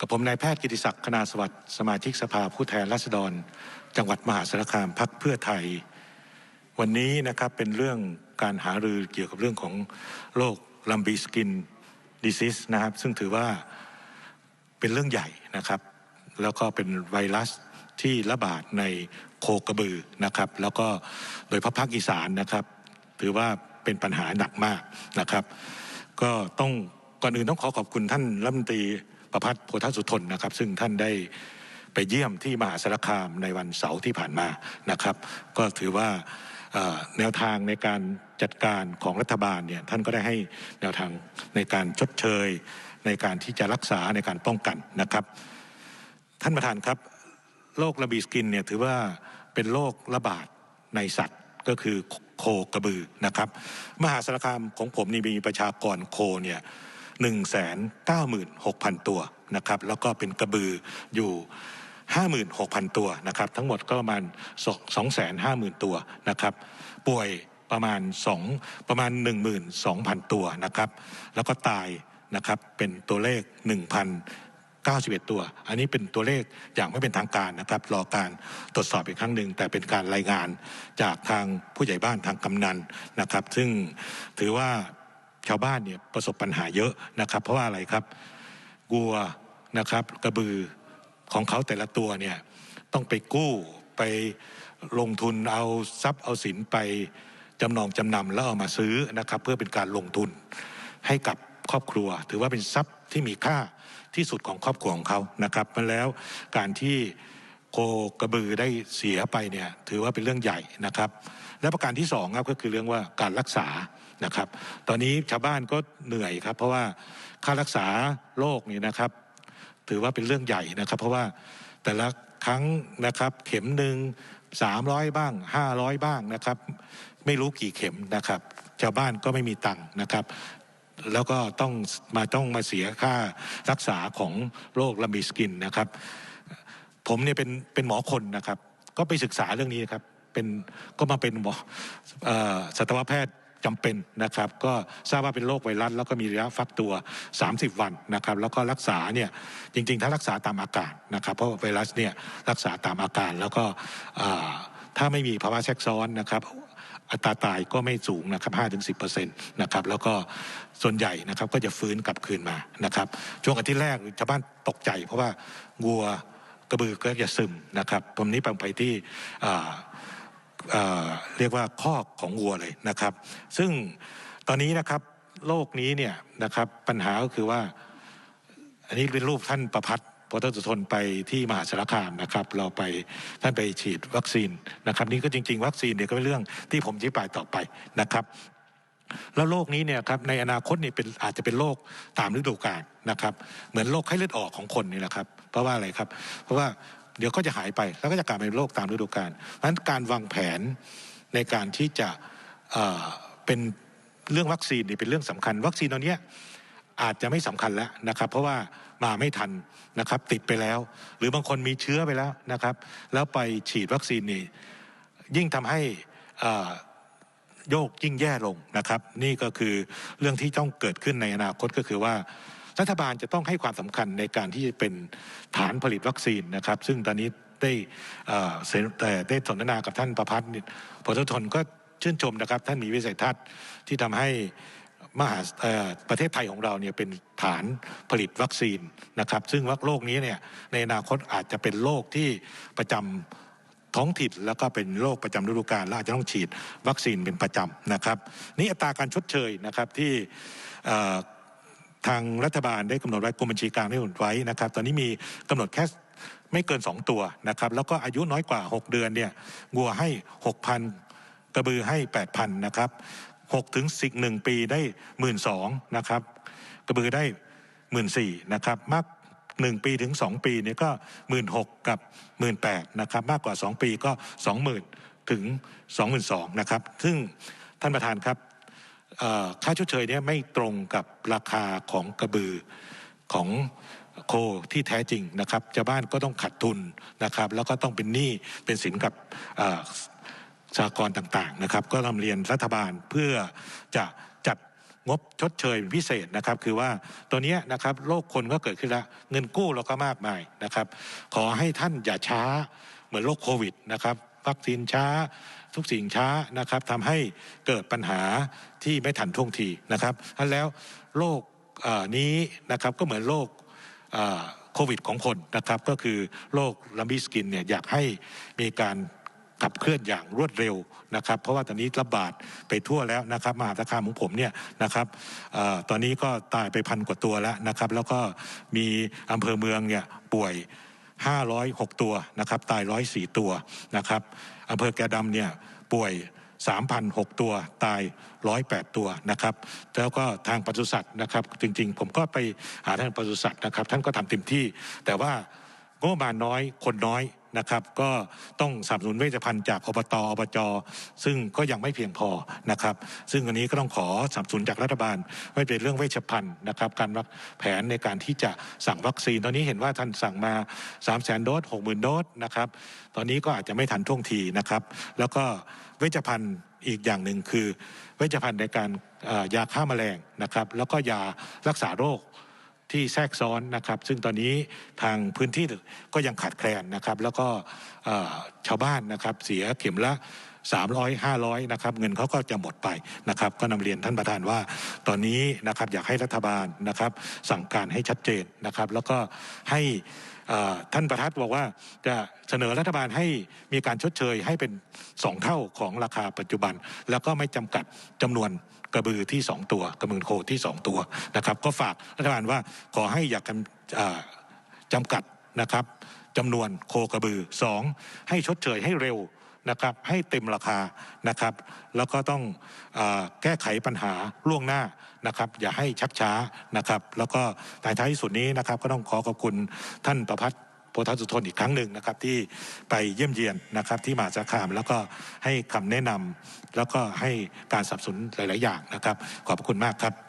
กับผมนายแพทย์กิติศักดิ์คณาสวัสดิ์สมาชิกสภาผู้แทนราษฎร จังหวัดมหาสารคามพักเพื่อไทย วันนี้นะครับเป็นเรื่องการหารือเกี่ยวกับเรื่องของโรคลัมบีสกินดิซิสนะครับ ซึ่งถือว่าเป็นเรื่องใหญ่นะครับ แล้วก็เป็นไวรัสที่ระบาดในโคกระบือนะครับ แล้วก็โดยพระภาคอีสานนะครับ ถือว่าเป็นปัญหาหนักมากนะครับ ก็ต้องก่อนอื่นต้องขอขอบคุณท่านรัฐมนตรี ประพัฒน์โพธสุทนนะครับ ซึ่งท่านได้ไปเยี่ยมที่มหาสารคามในวันเสาร์ที่ผ่านมานะครับ ก็ถือว่าแนวทางในการจัดการของรัฐบาลเนี่ยท่านก็ได้ให้แนวทางในการชดเชย ในการที่จะรักษาในการป้องกันนะครับ ท่านประธานครับโรคระบีสกินเนี่ยถือว่าเป็นโรคระบาดในสัตว์ก็คือโคกระบือนะครับ มหาสารคามของผมนี่มีประชากรโคเนี่ย หนึ่งแสนเก้าหมื่นหกพันตัวนะครับแล้วก็เป็นกระบืออยู่ห้าหมื่นหกพันตัวนะครับทั้งหมดก็ประมาณสองแสนห้าหมื่นตัวนะครับป่วยประมาณสองประมาณหนึ่งหมื่นสองพันตัวนะครับแล้วก็ตายนะครับเป็นตัวเลขหนึ่งพัน91 ตัว อันนี้เป็นตัวเลขอย่างไม่เป็นทางการนะครับรอการตรวจสอบอีกครั้งหนึ่ง แต่เป็นการรายงานจากทางผู้ใหญ่บ้านทางกำนันนะครับ ซึ่งถือว่า ชาวบ้านเนี่ยประสบปัญหาเยอะนะครับ เพราะว่าอะไรครับวัวนะครับกระบือของเขาแต่ละตัวเนี่ยต้องไปกู้ไปลงทุนเอาทรัพย์เอาสินไปจำนองจำนำแล้วเอามาซื้อนะครับเพื่อเป็นการลงทุนให้กับครอบครัว ถือว่าเป็นทรัพย์ที่มีค่าที่สุดของครอบครัวของเขานะครับมาแล้วการที่ กระบือได้เสียไปเนี่ยถือว่าเป็นเรื่องใหญ่นะครับ และประการที่สองครับก็คือเรื่องว่าการรักษานะครับ ตอนนี้ชาวบ้านก็เหนื่อยครับ เพราะว่าค่ารักษาโรคนี่นะครับ ถือว่าเป็นเรื่องใหญ่นะครับ เพราะว่าแต่ละครั้งนะครับเข็มหนึ่งสามร้อยบ้างห้าร้อยบ้างนะครับ ไม่รู้กี่เข็มนะครับ ชาวบ้านก็ไม่มีตังค์นะครับ แล้วก็ต้องมาต้องมาเสียค่ารักษาของโรคลามีสกินนะครับ ผมเนี่ยเป็นเป็นหมอคนนะครับ ก็ไปศึกษาเรื่องนี้ครับเป็นก็มาเป็นหมอสัตวแพทย์จำเป็นนะครับ ก็ทราบว่าเป็นโรคไวรัสแล้วก็มีระยะฟักตัว 30 วันนะครับ แล้วก็รักษาเนี่ยจริง ๆ ถ้ารักษาตามอาการนะครับ เพราะไวรัสเนี่ยรักษาตามอาการแล้วก็ถ้าไม่มีภาวะแทรกซ้อนนะครับ อัตราตายก็ไม่สูงนะครับ5-10%นะครับ แล้วก็ส่วนใหญ่นะครับก็จะฟื้นกลับคืนมานะครับ ช่วงอาทิตย์แรกชาวบ้านตกใจ เพราะว่าวัว กระบือก็จะซึมนะครับผมนี้ไปที่เรียกว่าคอกของวัวเลยนะครับ ซึ่งตอนนี้นะครับโรคนี้เนี่ยนะครับปัญหาก็คือว่า อันนี้เป็นรูปท่านประพัฒน์พอท่านสุทนไปที่มหาสารคามนะครับ เราไปท่านไปฉีดวัคซีนนะครับ นี่ก็จริง ๆ วัคซีนเนี่ยก็เป็นเรื่องที่ผมชี้ปลายต่อไปนะครับ แล้วโรคนี้เนี่ยครับในอนาคตนี่เป็นอาจจะเป็นโรคตามฤดูกาลนะครับ เหมือนโรคไข้เลือดออกของคนนี่แหละครับ เพราะว่าอะไรครับ เพราะว่าเดี๋ยวก็จะหายไปแล้วก็จะกลายเป็นโรคตามฤดูกาลเพราะฉะนั้นการวางแผนในการที่จะเเป็นเรื่องวัคซีนนี่เป็นเรื่องสำคัญ วัคซีนตัวนี้อาจจะไม่สำคัญแล้วนะครับ เพราะว่ามาไม่ทันนะครับติดไปแล้ว หรือบางคนมีเชื้อไปแล้วนะครับ แล้วไปฉีดวัคซีนนี่ยิ่งทำให้โยกยิ่งแย่ลงนะครับ นี่ก็คือเรื่องที่ต้องเกิดขึ้นในอนาคตก็คือว่า รัฐบาลจะต้องให้ความสำคัญในการที่จะเป็นฐานผลิตวัคซีนนะครับ ซึ่งตอนนี้ได้เสนแต่ได้สนทนากับท่านประพัฒน์พลทนก็ชื่นชมนะครับ ท่านมีวิสัยทัศน์ที่ทำให้มหาประเทศไทยของเราเนี่ยเป็นฐานผลิตวัคซีนนะครับ ซึ่งว่าโรคนี้เนี่ยในอนาคตอาจจะเป็นโรคที่ประจำท้องถิ่นแล้วก็เป็นโรคประจำฤดูกาลและอาจจะต้องฉีดวัคซีนเป็นประจำนะครับ นี่อัตราการชดเชยนะครับที่ ทางรัฐบาลได้กำหนดไว้กรมบัญชีกลางได้กำหนดไว้นะครับ ตอนนี้มีกำหนดแค่ไม่เกิน 2 ตัวนะครับ แล้วก็อายุน้อยกว่า 6 เดือนเนี่ยวัวให้ 6,000 กระบือให้ 8,000นะครับ6ถึงสิหนึ่งปีได้หมื่นสองนะครับ กระบือได้หมื่นสี่นะครับมากหนึ่งปีถึงสองปีเนี่ยก็หมื่นหกกับหมื่นแปดนะครับมากกว่าสองปีก็สองหมื่นถึงสองหมื่นสองนะครับ ซึ่งท่านประธานครับ ค่าชดเชยเนี่ยไม่ตรงกับราคาของกระบือของโคที่แท้จริงนะครับชาวบ้านก็ต้องขาดทุนนะครับ แล้วก็ต้องเป็นหนี้เป็นสินกับเอ่อสากลต่างๆนะครับ ก็นำเรียนรัฐบาลเพื่อจะจัดงบชดเชยพิเศษนะครับ คือว่าตัวนี้นะครับโรคคนก็เกิดขึ้นแล้วเงินกู้เราก็มากมายนะครับ ขอให้ท่านอย่าช้าเหมือนโรคโควิดนะครับ วัคซีนช้า ทุกสิ่งช้านะครับทำให้เกิดปัญหาที่ไม่ทันท่วงทีนะครับท่านแล้วโรคนี้นะครับก็เหมือนโรคโควิดของคนนะครับก็คือโรคลัมบี้สกินเนี่ยอยากให้มีการขับเคลื่อนอย่างรวดเร็วนะครับ เพราะว่าตอนนี้ระบาดไปทั่วแล้วนะครับ มหาสารคามของผมเนี่ยนะครับอตอนนี้ก็ตายไปพันกว่าตัวแล้วนะครับ แล้วก็มีอำเภอเมืองเนี่ยป่วย 506 ตัวนะครับตาย 104 ตัวนะครับอำเภอแกดำเนี่ยป่วย 3,006 ตัวตาย 108 ตัวนะครับแล้วก็ทางปศุสัตว์นะครับจริง ๆ ผมก็ไปหาท่านปศุสัตว์นะครับท่านก็ทำเต็มที่ แต่ว่างบประมาณน้อยคนน้อย นะครับ ก็ต้องสนับสนุนเวชภัณฑ์จากอบตอบจซึ่งก็ยังไม่เพียงพอนะครับ ซึ่งอันนี้ก็ต้องขอสนับสนุนจากรัฐบาลไม่เป็นเรื่องเวชภัณฑ์นะครับการวางแผนในการที่จะสั่งวัคซีน ตอนนี้เห็นว่าท่านสั่งมา 3 0 0 0 0 0โดส60,000โดสนะครับตอนนี้ก็อาจจะไม่ทันท่วงทีนะครับ แล้วก็เวชภัณฑ์อีกอย่างหนึ่งคือ เวชภัณฑ์ในการยาฆ่าแมลงนะครับ แล้วก็ยารักษาโรค ที่แทรกซ้อนนะครับ ซึ่งตอนนี้ทางพื้นที่ก็ยังขาดแคลนนะครับ แล้วก็ชาวบ้านนะครับเสียเข็มละ300 500นะครับเงินเขาก็จะหมดไปนะครับ ก็นำเรียนท่านประธานว่า ตอนนี้นะครับอยากให้รัฐบาลนะครับสั่งการให้ชัดเจนนะครับ แล้วก็ให้ ท่านประทัดบอกว่าจะเสนอรัฐบาลให้มีการชดเชยให้เป็นสองเท่าของราคาปัจจุบัน แล้วก็ไม่จำกัดจำนวนกระบือที่ 2 ตัว กระมือโคที่ 2 ตัวนะครับ ก็ฝากรัฐบาลว่าขอให้อยากำเอ่อจำกัดนะครับจำนวนโคกระบือ 2 ให้ชดเชยให้เร็ว นะครับให้เต็มราคานะครับ แล้วก็ต้องอแก้ไขปัญหาล่วงหน้านะครับ อย่าให้ชักช้านะครับ แล้วก็ในท้ายที่สุดนี้นะครับ ก็ต้องขอขอบคุณท่านประพัฒน์โพธสุทนอีกครั้งหนึ่งนะครับ ที่ไปเยี่ยมเยียนนะครับ ที่มหาสารคามแล้วก็ให้คำแนะนำแล้วก็ให้การสนับสนุนหลาย ๆ อย่างนะครับ ขอบคุณมากครับ